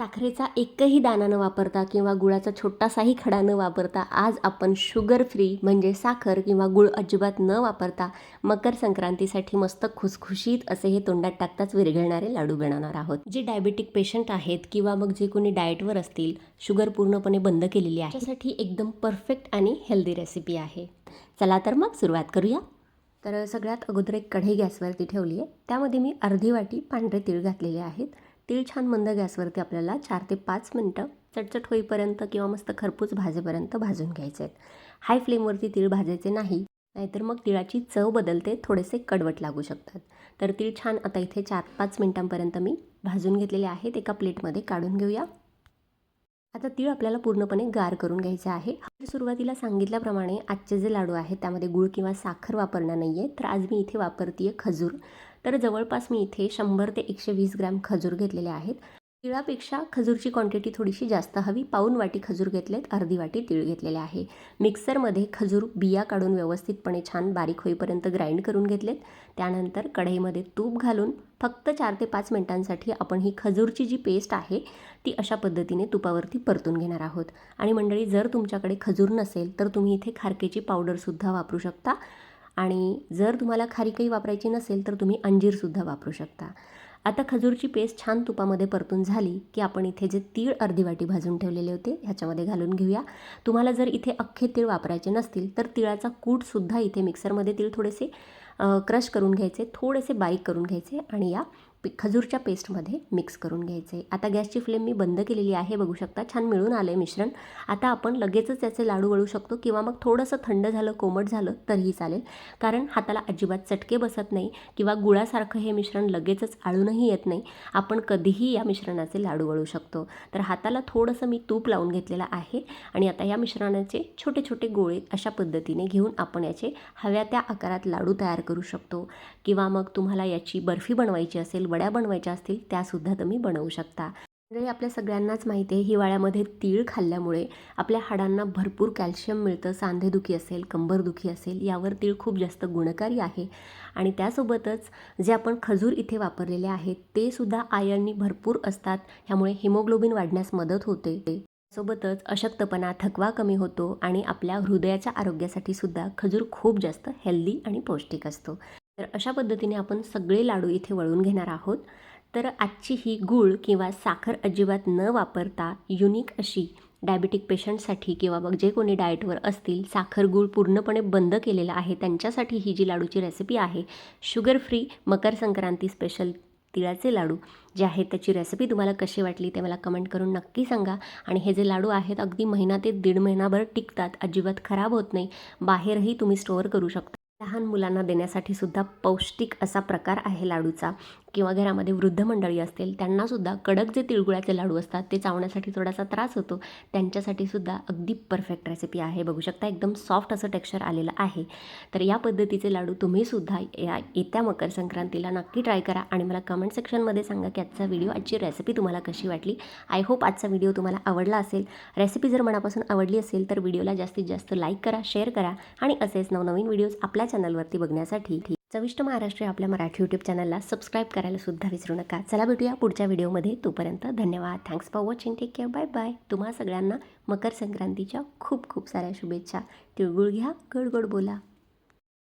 साखरेचा एकही दाना न वापरता किंवा गुळाचा छोटासाही खडा न वापरता आज आपण शुगर फ्री म्हणजे साखर किंवा गुळ अजिबात न वापरता मकर संक्रांतीसाठी मस्त खुसखुशीत असे हे तोंडात टाकताच विरघळणारे लाडू बनवणार आहोत. जे डायबेटिक पेशंट आहेत किंवा मग जे कोणी डाएटवर असतील शुगर पूर्णपणे बंद केलेली आहे. त्यासाठी एकदम परफेक्ट आणि हेल्दी रेसिपी आहे. चला तर मग सुरुवात करूया. तर सगळ्यात अगोदर एक कढई गॅसवरती ठेवली आहे त्यामध्ये मी अर्धी वाटी पांढरे तीळ घातलेले आहेत. तेल छान मंद गॅसवरती आपल्याला चार ते पाच मिनटं चटचट होईपर्यंत किंवा मस्त खरपूस भाजेपर्यंत भाजून घ्यायचे आहेत. हाय फ्लेमवरती तीळ भाजायचे नाही नाहीतर मग तिळाची चव बदलते थोडेसे कडवट लागू शकतात. तर तीळ छान आता इथे चार पाच मिनटांपर्यंत मी भाजून घेतलेले आहेत एका प्लेटमध्ये काढून घेऊया. आता तीळ आपल्याला पूर्णपणे गार करून घ्यायचे आहे. सुरुवातीला सांगितल्याप्रमाणे आजचे जे लाडू आहेत त्यामध्ये गुळ किंवा साखर वापरणार नाही आहे तर आज मी इथे वापरते खजूर. तर जवळपास मी इथे शंभर ते एकशे वीस ग्रॅम खजूर घेतलेले आहेत. तिळापेक्षा खजूरची क्वांटिटी थोडीशी जास्त हवी. पाऊन वाटी खजूर घेतलेत अर्धी वाटी तीळ घेतलेले आहे. मिक्सरमध्ये खजूर बिया काढून व्यवस्थितपणे छान बारीक होईपर्यंत ग्राइंड करून घेतलेत. त्यानंतर कढईमध्ये तूप घालून फक्त चार ते पाच मिनटांसाठी आपण ही खजूरची जी पेस्ट आहे ती अशा पद्धतीने तुपावरती परतून घेणार आहोत. आणि मंडळी जर तुमच्याकडे खजूर नसेल तर तुम्ही इथे खारकेची पावडरसुद्धा वापरू शकता. आणि जर तुम्हाला खारी काही वापरायची नसेल तर तुम्ही अंजीरसुद्धा वापरू शकता. आता खजूरची पेस्ट छान तुपामध्ये परतून झाली की आपण इथे जे तीळ अर्धी वाटी भाजून ठेवलेले होते ह्याच्यामध्ये घालून घेऊया. तुम्हाला जर इथे अख्खे तीळ वापरायचे नसतील तर तिळाचा कूटसुद्धा इथे मिक्सरमध्ये तीळ थोडेसे क्रश करून घ्यायचे थोडेसे बारीक करून घ्यायचे आणि या खजूरच्या पेस्टमध्ये मिक्स करून घ्यायचं. आहे आता गॅसची फ्लेम मी बंद केलेली आहे बघू शकता. छान मिळून आलं आहे मिश्रण. आता आपण लगेचच त्याचे लाडू वळू शकतो किंवा मग थोडंसं थंड झालं कोमट झालं तरीही चालेल. कारण हाताला अजिबात चटके बसत नाही किंवा गुळासारखं हे मिश्रण लगेचच आळूनही येत नाही. आपण कधीही या मिश्रणाचे लाडू वळू शकतो. तर हाताला थोडंसं मी तूप लावून घेतलेलं आहे आणि आता या मिश्रणाचे छोटे छोटे गोळे अशा पद्धतीने घेऊन आपण याचे हव्या त्या आकारात लाडू तयार करू शकतो. किंवा मग तुम्हाला याची बर्फी बनवायची असेल वड्या बनवायच्या असतील त्यासुद्धा तुम्ही बनवू शकता. मंडळी आपल्या सगळ्यांनाच माहिती आहे हिवाळ्यामध्ये तीळ खाल्ल्यामुळे आपल्या हाडांना भरपूर कॅल्शियम मिळतं सांधेदुखी असेल कंबरदुखी असेल यावर तीळ खूप जास्त गुणकारी आहे. आणि त्यासोबतच जे आपण खजूर इथे वापरलेले आहेत ते सुद्धा आयर्ननी भरपूर असतात ह्यामुळे हिमोग्लोबिन वाढण्यास मदत होते. सोबतच अशक्तपणा थकवा कमी होतो आणि आपल्या हृदयाच्या आरोग्यासाठी सुद्धा खजूर खूप जास्त हेल्दी आणि पौष्टिक असतो. तर अशा पद्धतीने आपण सगळे लाडू इथे वळून घेणार आहोत. तर आजची ही गूळ किंवा साखर अजिबात न वापरता युनिक अशी डायबिटिक पेशंटसाठी किंवा मग जे कोणी डाएटवर असतील साखर गूळ पूर्णपणे बंद केलेला आहे त्यांच्यासाठी ही जी लाडूची रेसिपी आहे sugar free Makar Sankranti special तिळाचे लाडू जे आहेत त्याची रेसिपी तुम्हाला कशी वाटली ते मला कमेंट करून नक्की सांगा. आणि हे जे लाडू आहेत अगदी महिना ते दीड महिनाभर टिकतात अजिबात खराब होत नाही बाहेरही तुम्ही स्टोअर करू शकता. लहान मुलांना देण्यासाठी सुद्धा पौष्टिक असा प्रकार आहे लाडूचा. किंवा घरामध्ये वृद्ध मंडळी असतील त्यांनासुद्धा कडक जे तिळगुळाचे लाडू असतात ते चावण्यासाठी थोडासा त्रास होतो. त्यांच्यासाठी सुद्धा अगदी परफेक्ट रेसिपी आहे. बघू शकता एकदम सॉफ्ट असं टेक्स्चर आलेलं आहे. तर या पद्धतीचे लाडू तुम्हीसुद्धा या येत्या मकर संक्रांतीला नक्की ट्राय करा आणि मला कमेंट सेक्शनमध्ये सांगा की आजचा व्हिडिओ आजची रेसिपी तुम्हाला कशी वाटली. आय होप आजचा व्हिडिओ तुम्हाला आवडला असेल. रेसिपी जर मनापासून आवडली असेल तर व्हिडिओला जास्तीत जास्त लाईक करा शेअर करा आणि असेच नवनवीन व्हिडिओज आपल्या चॅनलवरती बघण्यासाठी चविष्ट महाराष्ट्र आपल्या मराठी यूट्यूब चॅनलला सबस्क्राईब करायला सुद्धा विसरू नका. चला भेटूया पुढच्या व्हिडिओमध्ये तोपर्यंत धन्यवाद. Thanks for watching take care bye bye तुम्हा सगळ्यांना मकर संक्रांतीच्या खूप खूप साऱ्या शुभेच्छा. तिळगुळ घ्या गडगड बोला.